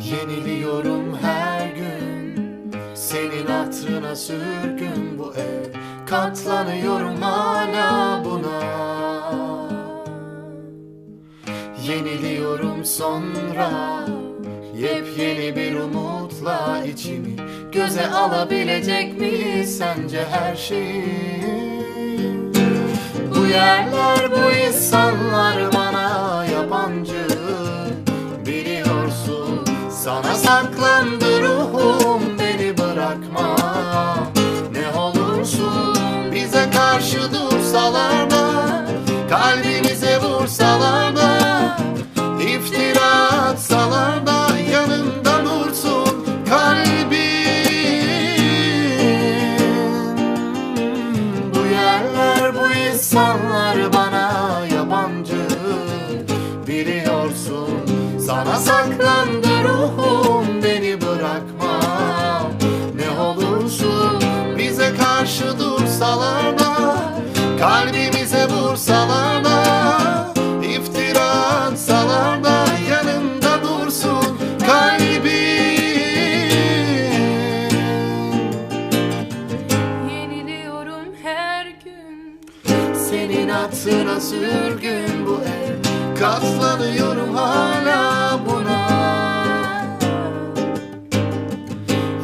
Yeniliyorum her gün. Senin hatırına sürgün bu ev. Katlanıyorum hala buna. Yeniliyorum sonra. Yepyeni bir umutla içimi Göze alabilecek mi sence her şeyi yerler bu insanlar bana yabancı. Biliyorsun sana saklandı ruhum beni bırakma. Ne olursun bize karşı dursalar insanlar bana yabancı. Biliyorsun sana saklandı ruhum beni bırakma. Ne olursun bize karşı dursalar da Kalbimize vursalar Senin hatırına sürgün bu ev. Katlanıyorum hala buna.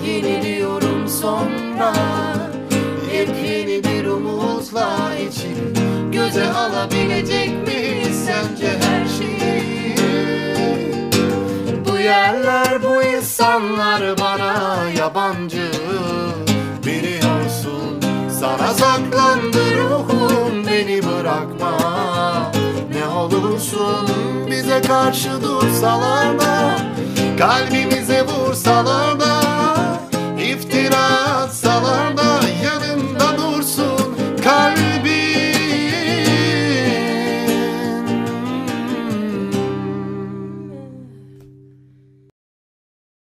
Yeniliyorum sonra Yepyeni bir umutla için Göze alabilecek mi sence her şeyi? Bu yerler bu insanlar bana yabancı. Biliyorsun sana beni bırakma Ne olursun bize karşı dursalar da Kalbimize vursalar